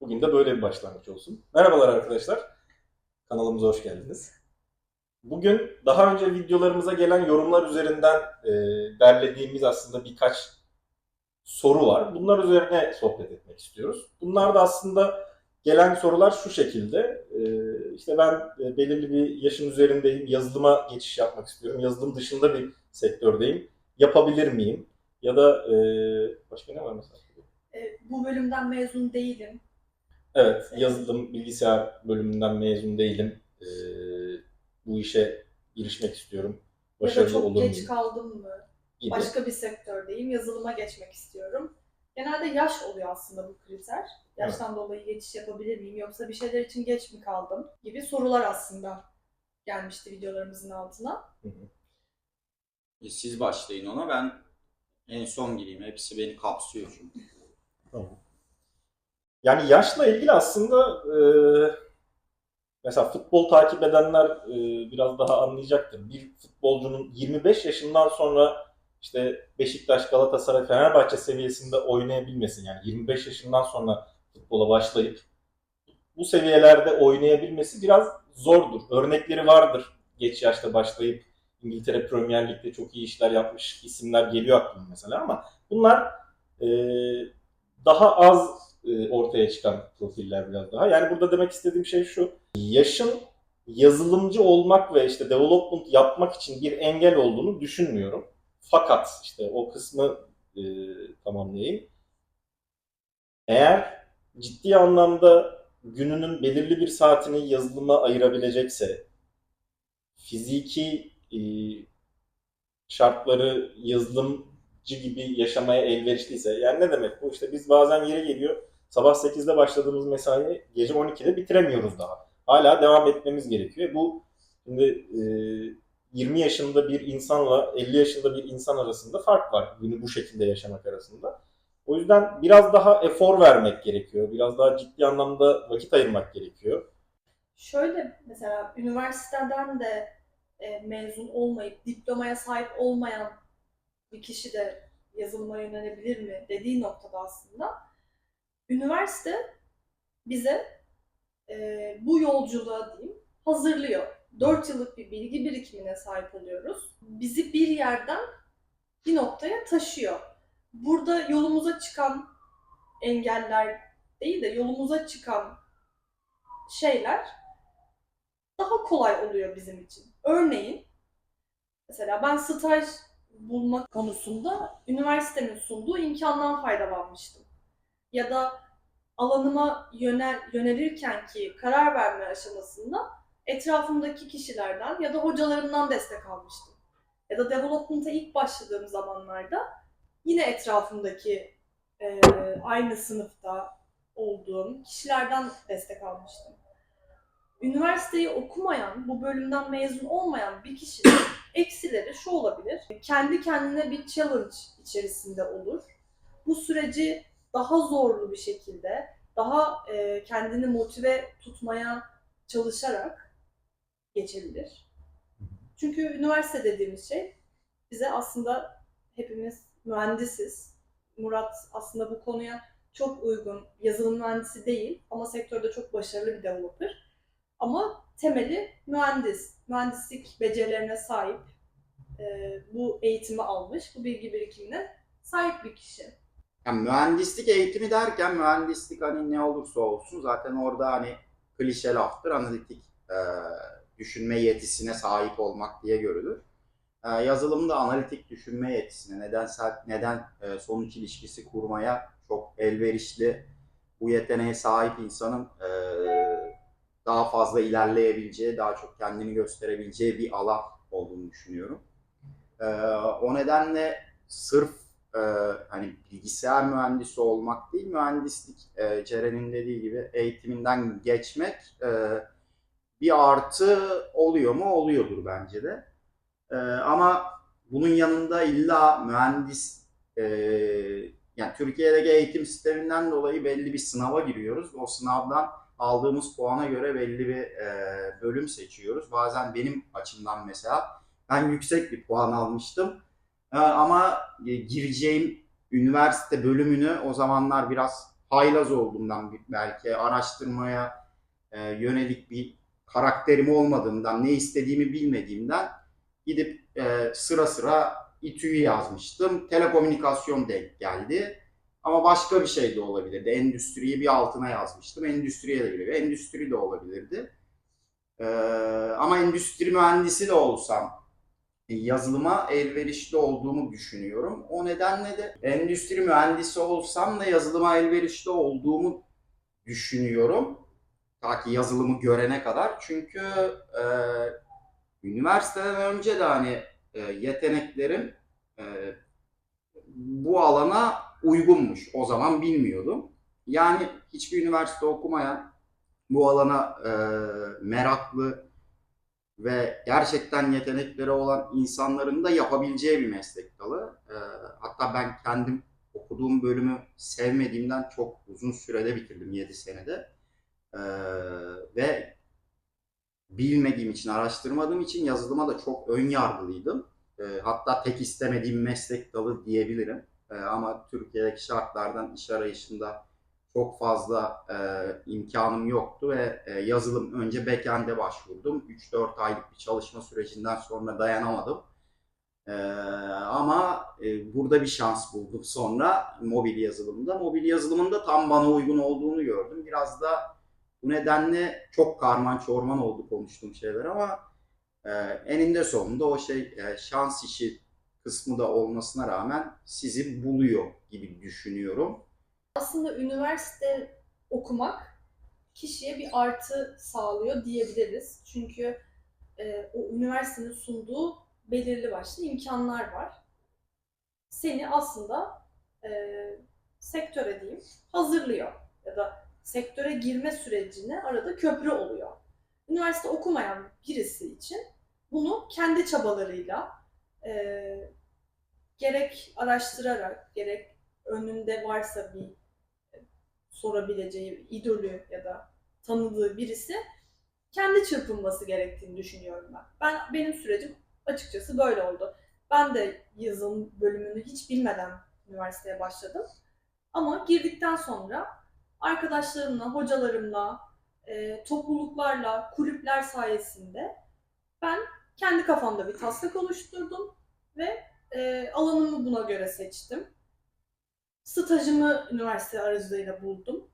Bugün de böyle bir başlangıç olsun. Merhabalar arkadaşlar. Kanalımıza hoş geldiniz. Bugün daha önce videolarımıza gelen yorumlar üzerinden e, derlediğimiz aslında birkaç soru var. Bunlar üzerine sohbet etmek istiyoruz. Bunlar da aslında gelen sorular şu şekilde. E, işte ben e, belirli bir yaşın üzerindeyim. Yazılıma geçiş yapmak istiyorum. Yazılım dışında bir sektördeyim. Yapabilir miyim? Ya da e, başka ne var mesela? E, bu bölümden mezun değilim. Evet, yazılım bilgisayar bölümünden mezun değilim. Ee, bu işe girişmek istiyorum. ya da Başarılı çok olur geç muyum? kaldım mı? gibi. Başka bir sektördeyim. Yazılıma geçmek istiyorum. Genelde yaş oluyor aslında bu kriter. Yaştan dolayı geçiş yapabilir miyim? Yoksa bir şeyler için geç mi kaldım? Gibi sorular aslında gelmişti videolarımızın altına. Hı hı. E, Siz başlayın ona ben en son gireyim. Hepsi beni kapsıyor çünkü. Tamam. Yani yaşla ilgili aslında e, mesela futbol takip edenler e, biraz daha anlayacaktır. Bir futbolcunun 25 yaşından sonra işte Beşiktaş, Galatasaray, Fenerbahçe seviyesinde oynayabilmesi yani 25 yaşından sonra futbola başlayıp bu seviyelerde oynayabilmesi biraz zordur. Örnekleri vardır. Geç yaşta başlayıp İngiltere Premier Lig'de çok iyi işler yapmış isimler geliyor aklıma mesela ama bunlar e, daha az e, ortaya çıkan profiller biraz daha. Yani burada demek istediğim şey şu. Yaşın yazılımcı olmak ve işte development yapmak için bir engel olduğunu düşünmüyorum. Fakat işte o kısmı e, tamamlayayım. Eğer ciddi anlamda gününün belirli bir saatini yazılıma ayırabilecekse, fiziki e, şartları yazılımcı gibi yaşamaya elverişliyse, yani ne demek bu? İşte biz bazen yere geliyor, sabah 8'de başladığımız mesai gece 12'de bitiremiyoruz daha. Hala devam etmemiz gerekiyor. Bu şimdi e, 20 yaşında bir insanla 50 yaşında bir insan arasında fark var. Günü bu şekilde yaşamak arasında. O yüzden biraz daha efor vermek gerekiyor. Biraz daha ciddi anlamda vakit ayırmak gerekiyor. Şöyle mesela üniversiteden de e, mezun olmayıp diplomaya sahip olmayan bir kişi de yazılıma yönelebilir mi dediği noktada aslında üniversite bize e, bu yolculuğa diyeyim hazırlıyor. 4 yıllık bir bilgi birikimine sahip oluyoruz. Bizi bir yerden bir noktaya taşıyor. Burada yolumuza çıkan engeller değil de yolumuza çıkan şeyler daha kolay oluyor bizim için. Örneğin mesela ben staj bulma konusunda üniversitenin sunduğu imkandan faydalanmıştım. Ya da alanıma yönel, yönelirken ki karar verme aşamasında etrafımdaki kişilerden ya da hocalarımdan destek almıştım. Ya da development'a ilk başladığım zamanlarda yine etrafımdaki e, aynı sınıfta olduğum kişilerden destek almıştım üniversiteyi okumayan, bu bölümden mezun olmayan bir kişinin eksileri şu olabilir. Kendi kendine bir challenge içerisinde olur. Bu süreci daha zorlu bir şekilde, daha e, kendini motive tutmaya çalışarak geçebilir. Çünkü üniversite dediğimiz şey bize aslında hepimiz mühendisiz. Murat aslında bu konuya çok uygun. Yazılım mühendisi değil ama sektörde çok başarılı bir developer. Ama temeli mühendis. Mühendislik becerilerine sahip, e, bu eğitimi almış, bu bilgi birikimine sahip bir kişi. Yani mühendislik eğitimi derken mühendislik hani ne olursa olsun zaten orada hani klişe laftır analitik e, düşünme yetisine sahip olmak diye görülür. E, yazılımda analitik düşünme yetisine nedensel neden e, sonuç ilişkisi kurmaya çok elverişli bu yeteneğe sahip insanın e, daha fazla ilerleyebileceği, daha çok kendini gösterebileceği bir alan olduğunu düşünüyorum. Ee, o nedenle sırf e, hani bilgisayar mühendisi olmak değil, mühendislik e, Ceren'in dediği gibi eğitiminden geçmek e, bir artı oluyor mu? Oluyordur bence de. E, ama bunun yanında illa mühendis e, yani Türkiye'deki eğitim sisteminden dolayı belli bir sınava giriyoruz. O sınavdan aldığımız puana göre belli bir e, bölüm seçiyoruz. Bazen benim açımdan mesela ben yüksek bir puan almıştım. E, ama e, gireceğim üniversite bölümünü o zamanlar biraz haylaz olduğumdan belki araştırmaya e, yönelik bir karakterim olmadığından, ne istediğimi bilmediğimden gidip e, sıra sıra İTÜ'yü yazmıştım. Telekomünikasyon denk geldi. Ama başka bir şey de olabilirdi. Endüstriyi bir altına yazmıştım. Endüstriye de giriyor. Endüstri de olabilirdi. Ee, ama endüstri mühendisi de olsam yazılıma elverişli olduğumu düşünüyorum. O nedenle de endüstri mühendisi olsam da yazılıma elverişli olduğumu düşünüyorum. Ta ki yazılımı görene kadar. Çünkü e, üniversiteden önce de hani e, yeteneklerim e, bu alana uygunmuş. O zaman bilmiyordum. Yani hiçbir üniversite okumayan bu alana e, meraklı ve gerçekten yetenekleri olan insanların da yapabileceği bir meslek dalı. E, hatta ben kendim okuduğum bölümü sevmediğimden çok uzun sürede bitirdim 7 senede. E, ve bilmediğim için, araştırmadığım için yazılıma da çok ön yargılıydım. E, hatta tek istemediğim meslek dalı diyebilirim. E, ama Türkiye'deki şartlardan iş arayışında çok fazla e, imkanım yoktu ve e, yazılım önce backend'e başvurdum. 3-4 aylık bir çalışma sürecinden sonra dayanamadım. E, ama e, burada bir şans buldum sonra mobil yazılımda. Mobil yazılımında tam bana uygun olduğunu gördüm. Biraz da bu nedenle çok karman çorman oldu konuştuğum şeyler ama e, eninde sonunda o şey e, şans işi kısmı da olmasına rağmen sizi buluyor gibi düşünüyorum. Aslında üniversite okumak kişiye bir artı sağlıyor diyebiliriz. Çünkü e, o üniversitenin sunduğu belirli başlı imkanlar var. Seni aslında e, sektöre diyeyim hazırlıyor ya da sektöre girme sürecine arada köprü oluyor. Üniversite okumayan birisi için bunu kendi çabalarıyla e, gerek araştırarak gerek önünde varsa bir sorabileceği idolü ya da tanıdığı birisi kendi çırpınması gerektiğini düşünüyorum ben. Ben benim sürecim açıkçası böyle oldu. Ben de yazılım bölümünü hiç bilmeden üniversiteye başladım. Ama girdikten sonra arkadaşlarımla, hocalarımla, e, topluluklarla, kulüpler sayesinde ben kendi kafamda bir taslak oluşturdum ve e, alanımı buna göre seçtim. Stajımı üniversite aracılığıyla buldum.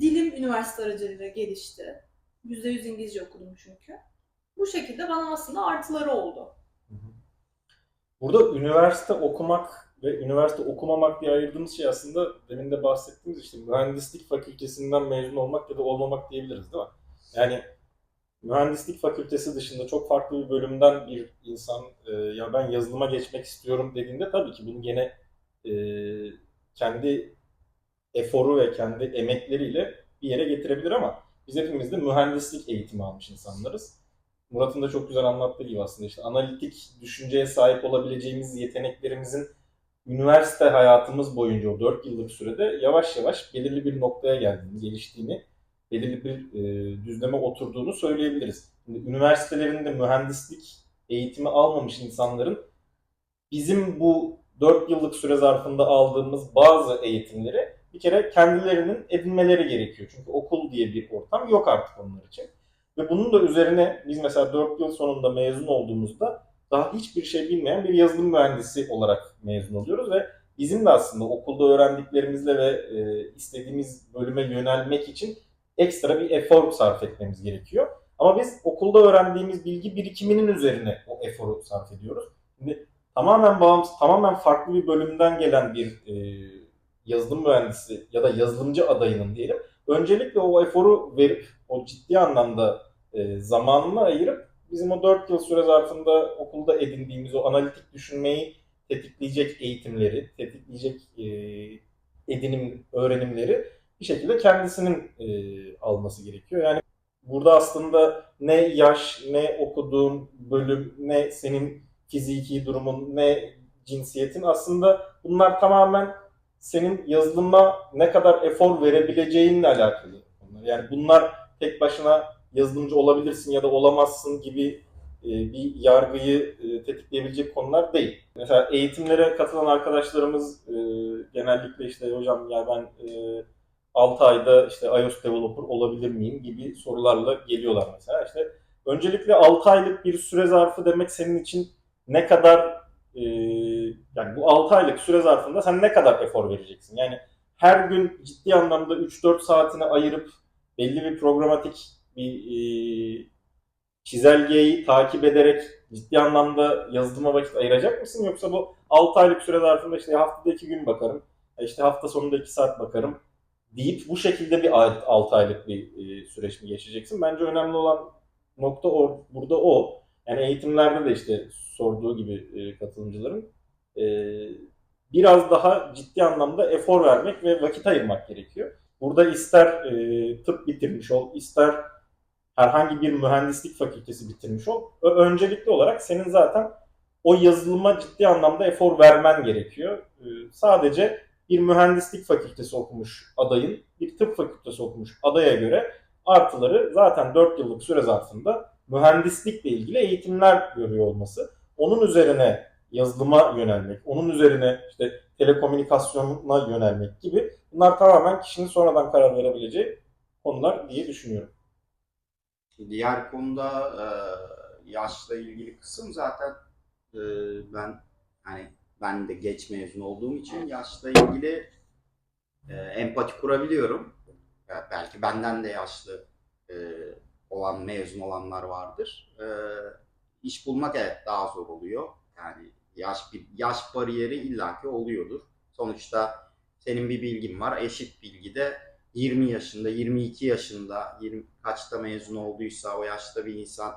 Dilim üniversite aracılığıyla gelişti. %100 İngilizce okudum çünkü. Bu şekilde bana aslında artıları oldu. Burada üniversite okumak ve üniversite okumamak diye ayırdığımız şey aslında demin de bahsettiğimiz işte mühendislik fakültesinden mezun olmak ya da olmamak diyebiliriz değil mi? Yani mühendislik fakültesi dışında çok farklı bir bölümden bir insan e, ya ben yazılıma geçmek istiyorum dediğinde tabii ki bunu gene e, kendi eforu ve kendi emekleriyle bir yere getirebilir ama biz hepimiz de mühendislik eğitimi almış insanlarız. Murat'ın da çok güzel anlattığı gibi aslında işte analitik düşünceye sahip olabileceğimiz yeteneklerimizin üniversite hayatımız boyunca o 4 yıllık sürede yavaş yavaş belirli bir noktaya geldiğini, geliştiğini, belirli bir e, düzleme oturduğunu söyleyebiliriz. Şimdi üniversitelerinde mühendislik eğitimi almamış insanların bizim bu 4 yıllık süre zarfında aldığımız bazı eğitimleri bir kere kendilerinin edinmeleri gerekiyor. Çünkü okul diye bir ortam yok artık onlar için. Ve bunun da üzerine biz mesela 4 yıl sonunda mezun olduğumuzda daha hiçbir şey bilmeyen bir yazılım mühendisi olarak mezun oluyoruz ve bizim de aslında okulda öğrendiklerimizle ve e, istediğimiz bölüme yönelmek için ekstra bir efor sarf etmemiz gerekiyor. Ama biz okulda öğrendiğimiz bilgi birikiminin üzerine o eforu sarf ediyoruz. Şimdi tamamen bağımsız, tamamen farklı bir bölümden gelen bir e, yazılım mühendisi ya da yazılımcı adayının diyelim. Öncelikle o eforu verip o ciddi anlamda e, zamanını ayırıp bizim o 4 yıl süre zarfında okulda edindiğimiz o analitik düşünmeyi tetikleyecek eğitimleri, tetikleyecek e, edinim, öğrenimleri bir şekilde kendisinin e, alması gerekiyor. Yani burada aslında ne yaş, ne okuduğun bölüm, ne senin fiziki durumun, ne cinsiyetin aslında bunlar tamamen senin yazılıma ne kadar efor verebileceğinle alakalı. Yani bunlar tek başına yazılımcı olabilirsin ya da olamazsın gibi e, bir yargıyı e, tetikleyebilecek konular değil. Mesela eğitimlere katılan arkadaşlarımız e, genellikle işte hocam ya ben 6 ayda işte iOS developer olabilir miyim gibi sorularla geliyorlar mesela. İşte öncelikle 6 aylık bir süre zarfı demek senin için ne kadar e, yani bu 6 aylık süre zarfında sen ne kadar efor vereceksin? Yani her gün ciddi anlamda 3-4 saatini ayırıp belli bir programatik bir e, çizelgeyi takip ederek ciddi anlamda yazılıma vakit ayıracak mısın? Yoksa bu 6 aylık süre zarfında işte haftada 2 gün bakarım, işte hafta sonunda 2 saat bakarım deyip bu şekilde bir 6 aylık bir e, süreç mi geçeceksin? Bence önemli olan nokta o, burada o. Yani eğitimlerde de işte sorduğu gibi e, katılımcıların e, biraz daha ciddi anlamda efor vermek ve vakit ayırmak gerekiyor. Burada ister tıp bitirmiş ol, ister herhangi bir mühendislik fakültesi bitirmiş ol. Öncelikli olarak senin zaten o yazılıma ciddi anlamda efor vermen gerekiyor. Sadece bir mühendislik fakültesi okumuş adayın bir tıp fakültesi okumuş adaya göre artıları zaten 4 yıllık süre zarfında mühendislikle ilgili eğitimler görüyor olması. Onun üzerine yazılıma yönelmek, onun üzerine işte telekomünikasyona yönelmek gibi bunlar tamamen kişinin sonradan karar verebileceği konular diye düşünüyorum. Diğer konuda e, yaşla ilgili kısım zaten e, ben hani ben de geç mezun olduğum için yaşla ilgili e, empati kurabiliyorum. Belki benden de yaşlı e, olan mezun olanlar vardır. E, iş bulmak evet daha zor oluyor. Yani yaş bir yaş bariyeri illaki oluyordur. Sonuçta senin bir bilgin var. Eşit bilgide 20 yaşında, 22 yaşında, 20 kaçta mezun olduysa o yaşta bir insan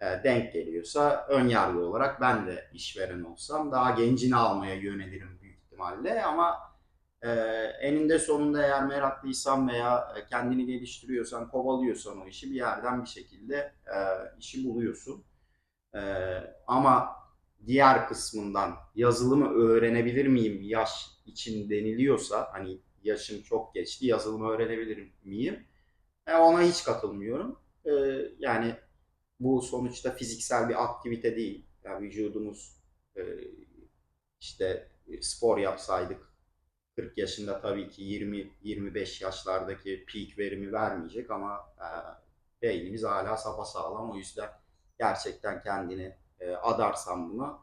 denk geliyorsa ön yargı olarak ben de işveren olsam daha gencini almaya yönelirim büyük ihtimalle ama e, eninde sonunda eğer meraklıysan veya e, kendini geliştiriyorsan, kovalıyorsan o işi bir yerden bir şekilde e, işi buluyorsun. E, ama diğer kısmından yazılımı öğrenebilir miyim yaş için deniliyorsa hani yaşım çok geçti yazılımı öğrenebilir miyim? E, ona hiç katılmıyorum. E, yani bu sonuçta fiziksel bir aktivite değil. Yani vücudumuz e, işte spor yapsaydık 40 yaşında tabii ki 20-25 yaşlardaki peak verimi vermeyecek ama e, beynimiz hala sapasağlam. O yüzden gerçekten kendini e, adarsan buna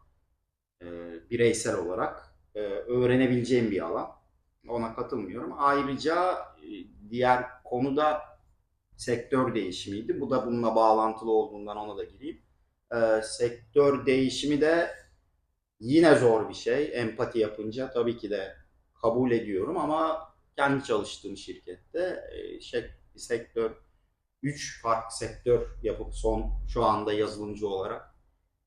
e, bireysel olarak e, öğrenebileceğim bir alan. Ona katılmıyorum. Ayrıca e, diğer konuda sektör değişimiydi. Bu da bununla bağlantılı olduğundan ona da gireyim. E, sektör değişimi de yine zor bir şey. Empati yapınca tabii ki de kabul ediyorum ama kendi çalıştığım şirkette e, şey, sektör 3 farklı sektör yapıp son şu anda yazılımcı olarak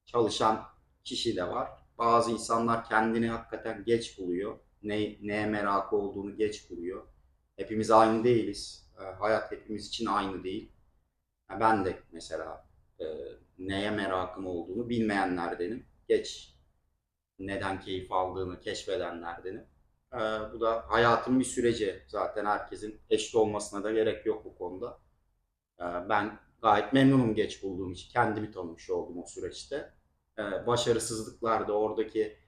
çalışan kişi de var. Bazı insanlar kendini hakikaten geç buluyor. Ne, neye merakı olduğunu geç buluyor. Hepimiz aynı değiliz. E, hayat hepimiz için aynı değil. Ben de mesela e, neye merakım olduğunu bilmeyenlerdenim. Geç neden keyif aldığını keşfedenlerdenim. E, bu da hayatın bir süreci. Zaten herkesin eşit olmasına da gerek yok bu konuda. Ben gayet memnunum geç bulduğum için. Kendimi tanımış oldum o süreçte. Başarısızlıklar da oradaki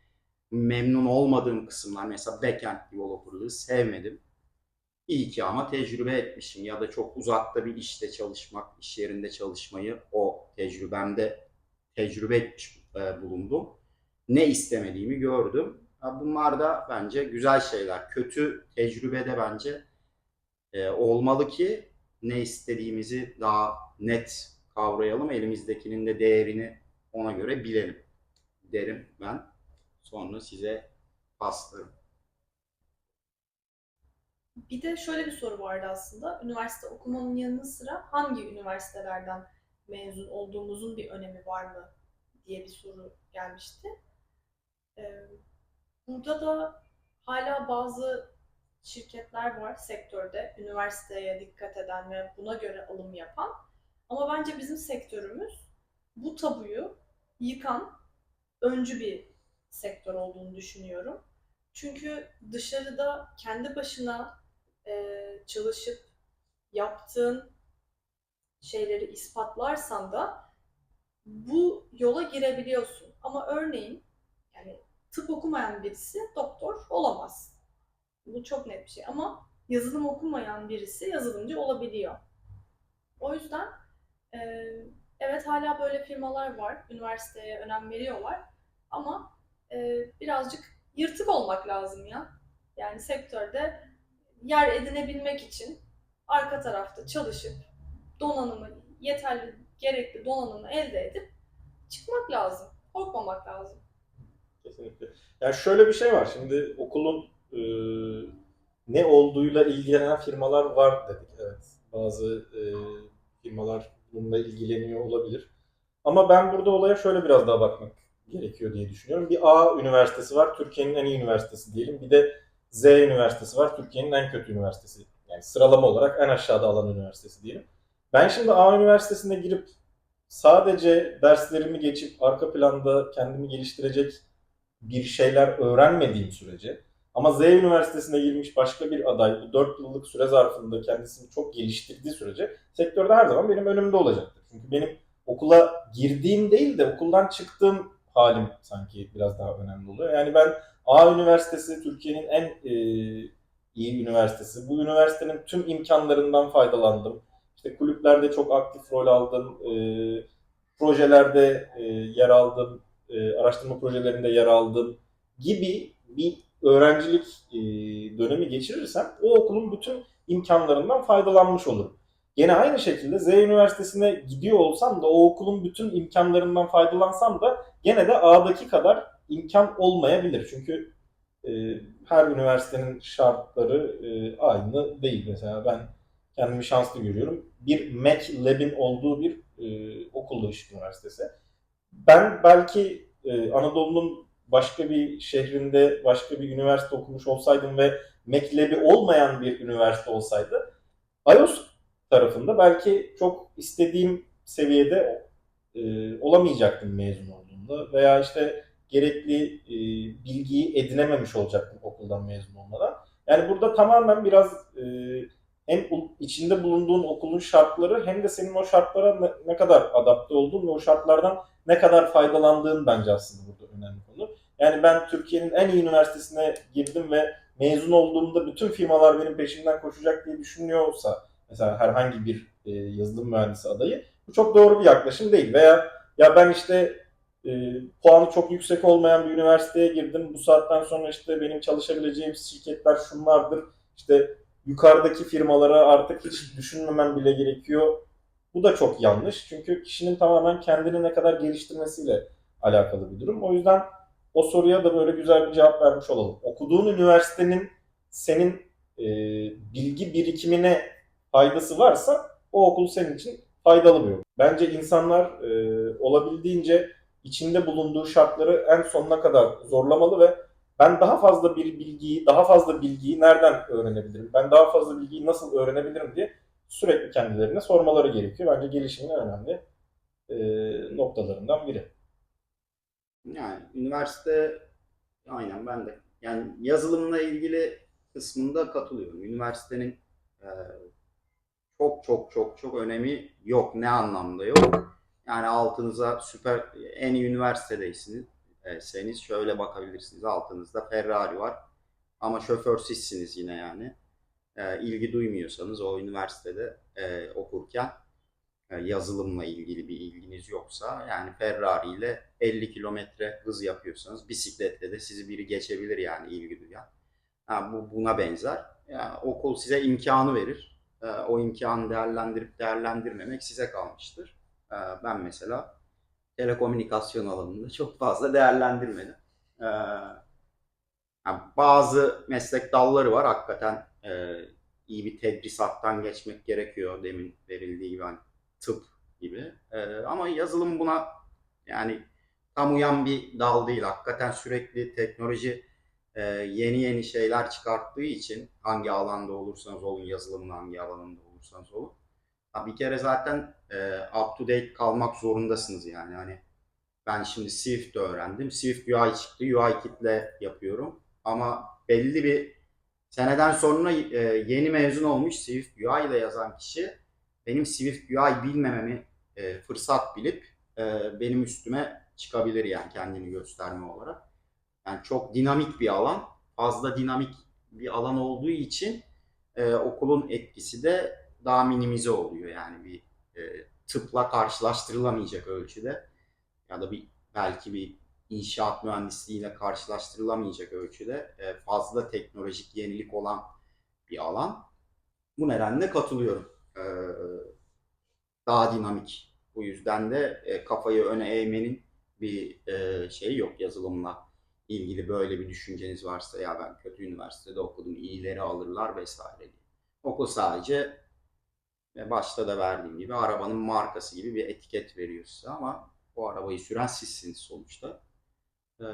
memnun olmadığım kısımlar mesela backend developerlığı sevmedim. İyi ki ama tecrübe etmişim ya da çok uzakta bir işte çalışmak, iş yerinde çalışmayı o tecrübemde tecrübe etmiş e, bulundum. Ne istemediğimi gördüm. Bunlar da bence güzel şeyler. Kötü tecrübede bence e, olmalı ki ne istediğimizi daha net kavrayalım. Elimizdekinin de değerini ona göre bilelim derim ben. Sonra size paslarım. Bir de şöyle bir soru vardı aslında. Üniversite okumanın yanı sıra hangi üniversitelerden mezun olduğumuzun bir önemi var mı diye bir soru gelmişti. Ee, burada da hala bazı şirketler var sektörde üniversiteye dikkat eden ve buna göre alım yapan. Ama bence bizim sektörümüz bu tabuyu yıkan öncü bir sektör olduğunu düşünüyorum. Çünkü dışarıda kendi başına e, çalışıp yaptığın şeyleri ispatlarsan da bu yola girebiliyorsun. Ama örneğin yani tıp okumayan birisi doktor olamaz. Bu çok net bir şey ama yazılım okumayan birisi yazılımcı olabiliyor. O yüzden e, evet hala böyle firmalar var, üniversiteye önem veriyorlar ama e, birazcık yırtık olmak lazım ya. Yani sektörde yer edinebilmek için arka tarafta çalışıp donanımı, yeterli, gerekli donanımı elde edip çıkmak lazım. Korkmamak lazım. Kesinlikle. Yani şöyle bir şey var. Şimdi okulun e, ne olduğuyla ilgilenen firmalar var dedik. Evet. Bazı e, firmalar bununla ilgileniyor olabilir. Ama ben burada olaya şöyle biraz daha bakmak gerekiyor diye düşünüyorum. Bir A üniversitesi var. Türkiye'nin en iyi üniversitesi diyelim. Bir de Z üniversitesi var. Türkiye'nin en kötü üniversitesi. Yani sıralama olarak en aşağıda alan üniversitesi diyelim. Ben şimdi A üniversitesine girip sadece derslerimi geçip arka planda kendimi geliştirecek bir şeyler öğrenmediğim sürece ama Z Üniversitesi'ne girmiş başka bir aday bu 4 yıllık süre zarfında kendisini çok geliştirdiği sürece sektörde her zaman benim önümde olacaktır. Çünkü benim okula girdiğim değil de okuldan çıktığım halim sanki biraz daha önemli oluyor. Yani ben A Üniversitesi Türkiye'nin en e, iyi üniversitesi. Bu üniversitenin tüm imkanlarından faydalandım. İşte kulüplerde çok aktif rol aldım. E, projelerde e, yer aldım e, araştırma projelerinde yer aldım gibi bir öğrencilik e, dönemi geçirirsem o okulun bütün imkanlarından faydalanmış olurum. Gene aynı şekilde Z Üniversitesi'ne gidiyor olsam da o okulun bütün imkanlarından faydalansam da gene de A'daki kadar imkan olmayabilir. Çünkü e, her üniversitenin şartları e, aynı değil. Mesela ben kendimi şanslı görüyorum. Bir Mac Lab'in olduğu bir e, okulda Işık Üniversitesi ben belki e, Anadolu'nun başka bir şehrinde başka bir üniversite okumuş olsaydım ve meklebi olmayan bir üniversite olsaydı iOS tarafında belki çok istediğim seviyede e, olamayacaktım mezun olduğumda veya işte gerekli e, bilgiyi edinememiş olacaktım okuldan mezun olmadan. Yani burada tamamen biraz e, hem içinde bulunduğun okulun şartları hem de senin o şartlara ne, ne kadar adapte olduğun ve o şartlardan ne kadar faydalandığın bence aslında burada önemli konu. Yani ben Türkiye'nin en iyi üniversitesine girdim ve mezun olduğumda bütün firmalar benim peşimden koşacak diye düşünüyorsa mesela herhangi bir e, yazılım mühendisi adayı bu çok doğru bir yaklaşım değil. Veya ya ben işte e, puanı çok yüksek olmayan bir üniversiteye girdim. Bu saatten sonra işte benim çalışabileceğim şirketler şunlardır. İşte yukarıdaki firmalara artık hiç düşünmemem bile gerekiyor. Bu da çok yanlış. Çünkü kişinin tamamen kendini ne kadar geliştirmesiyle alakalı bir durum. O yüzden o soruya da böyle güzel bir cevap vermiş olalım. Okuduğun üniversitenin senin e, bilgi birikimine faydası varsa o okul senin için faydalı bir okul. Bence insanlar e, olabildiğince içinde bulunduğu şartları en sonuna kadar zorlamalı ve ben daha fazla bir bilgiyi, daha fazla bilgiyi nereden öğrenebilirim? Ben daha fazla bilgiyi nasıl öğrenebilirim diye sürekli kendilerine sormaları gerekiyor. Bence gelişimin önemli e, noktalarından biri. Yani üniversite aynen ben de. Yani yazılımla ilgili kısmında katılıyorum. Üniversitenin e, çok çok çok çok önemi yok. Ne anlamda yok? Yani altınıza süper en iyi üniversitedeysiniz. e, seniz şöyle bakabilirsiniz. Altınızda Ferrari var. Ama şoför sizsiniz yine yani. E, ilgi duymuyorsanız o üniversitede e, okurken e, yazılımla ilgili bir ilginiz yoksa yani Ferrari ile 50 kilometre hız yapıyorsanız bisikletle de sizi biri geçebilir yani ilgi duyan. Ha, bu buna benzer. Yani okul size imkanı verir. E, o imkanı değerlendirip değerlendirmemek size kalmıştır. E, ben mesela telekomünikasyon alanında çok fazla değerlendirmedim. E, yani bazı meslek dalları var hakikaten e, iyi bir tedrisattan geçmek gerekiyor demin verildiği gibi hani tıp gibi. Ee, ama yazılım buna yani tam uyan bir dal değil. Hakikaten sürekli teknoloji e, yeni yeni şeyler çıkarttığı için hangi alanda olursanız olun, yazılımın hangi alanında olursanız olun. Bir kere zaten e, up to date kalmak zorundasınız yani. Hani ben şimdi Swift öğrendim. Swift UI çıktı. UI kitle yapıyorum. Ama belli bir seneden sonra e, yeni mezun olmuş Swift UI ile yazan kişi benim Swift UI bilmememi e, fırsat bilip e, benim üstüme çıkabilir yani kendini gösterme olarak. Yani çok dinamik bir alan. Fazla dinamik bir alan olduğu için e, okulun etkisi de daha minimize oluyor. Yani bir e, tıpla karşılaştırılamayacak ölçüde ya da bir belki bir inşaat mühendisliğiyle karşılaştırılamayacak ölçüde e, fazla teknolojik yenilik olan bir alan. Bu nedenle katılıyorum. E, daha dinamik. Bu yüzden de e, kafayı öne eğmenin bir e, şeyi yok yazılımla ilgili böyle bir düşünceniz varsa ya ben kötü üniversitede okudum iyileri alırlar vesaire diye. Okul sadece ve başta da verdiğim gibi arabanın markası gibi bir etiket veriyor size ama bu arabayı süren sizsiniz sonuçta. Ee,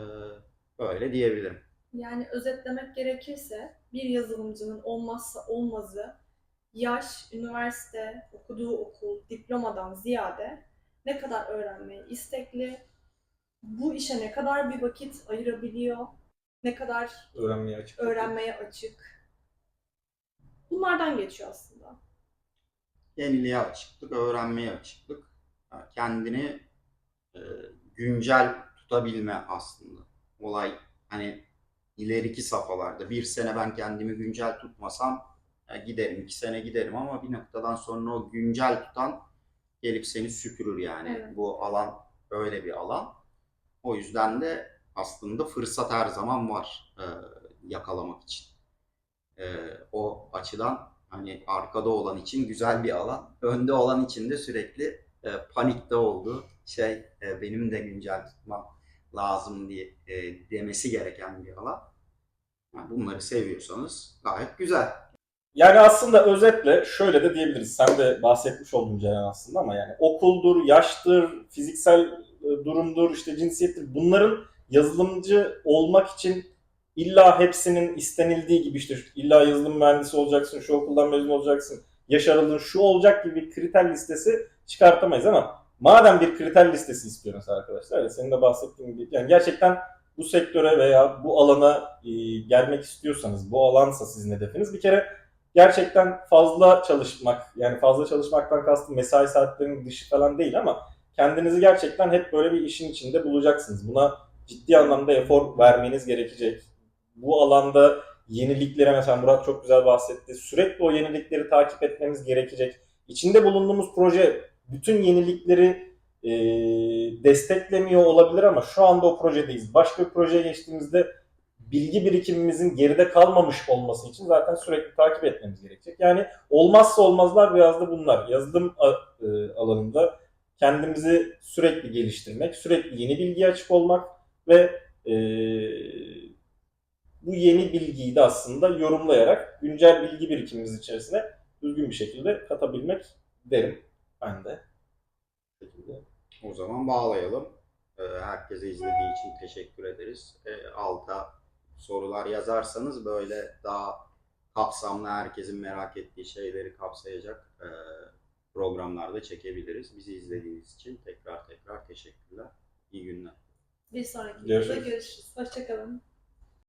böyle diyebilirim. Yani özetlemek gerekirse bir yazılımcının olmazsa olmazı yaş, üniversite, okuduğu okul, diplomadan ziyade ne kadar öğrenmeye istekli, bu işe ne kadar bir vakit ayırabiliyor, ne kadar Öğrenmeye açık. öğrenmeye açık. Bunlardan geçiyor aslında. Yeniliğe açıklık, öğrenmeye açıklık, yani kendini e, güncel tutabilme aslında. Olay hani ileriki safhalarda bir sene ben kendimi güncel tutmasam ya giderim, iki sene giderim ama bir noktadan sonra o güncel tutan gelip seni süpürür yani. Evet. Bu alan öyle bir alan. O yüzden de aslında fırsat her zaman var e, yakalamak için. E, o açıdan hani arkada olan için güzel bir alan. Önde olan için de sürekli e, panikte olduğu şey e, benim de güncel tutmam lazım diye e, demesi gereken bir alan. Yani bunları seviyorsanız gayet güzel. Yani aslında özetle şöyle de diyebiliriz. Sen de bahsetmiş oldun Ceren aslında ama yani okuldur, yaştır, fiziksel e, durumdur, işte cinsiyettir. Bunların yazılımcı olmak için illa hepsinin istenildiği gibi işte illa yazılım mühendisi olacaksın, şu okuldan mezun olacaksın, yaş aralığın şu olacak gibi bir kriter listesi çıkartamayız ama madem bir kriter listesi istiyoruz arkadaşlar, ya senin de bahsettiğin gibi yani gerçekten bu sektöre veya bu alana e, gelmek istiyorsanız, bu alansa sizin hedefiniz bir kere gerçekten fazla çalışmak yani fazla çalışmaktan kastım mesai saatlerinin dışı falan değil ama kendinizi gerçekten hep böyle bir işin içinde bulacaksınız. Buna ciddi anlamda efor vermeniz gerekecek. Bu alanda yeniliklere mesela Murat çok güzel bahsetti. Sürekli o yenilikleri takip etmemiz gerekecek. İçinde bulunduğumuz proje bütün yenilikleri e, desteklemiyor olabilir ama şu anda o projedeyiz. Başka bir projeye geçtiğimizde bilgi birikimimizin geride kalmamış olması için zaten sürekli takip etmemiz gerekecek. Yani olmazsa olmazlar biraz da bunlar. Yazılım e, alanında kendimizi sürekli geliştirmek, sürekli yeni bilgiye açık olmak ve e, bu yeni bilgiyi de aslında yorumlayarak güncel bilgi birikimimiz içerisine düzgün bir şekilde katabilmek derim ben de. O zaman bağlayalım. Ee, Herkese izlediği için teşekkür ederiz. Ee, Alta sorular yazarsanız böyle daha kapsamlı herkesin merak ettiği şeyleri kapsayacak e, programlarda çekebiliriz. Bizi izlediğiniz için tekrar tekrar teşekkürler. İyi günler. Bir sonraki Görüşürüz. videoda görüşürüz. Hoşçakalın.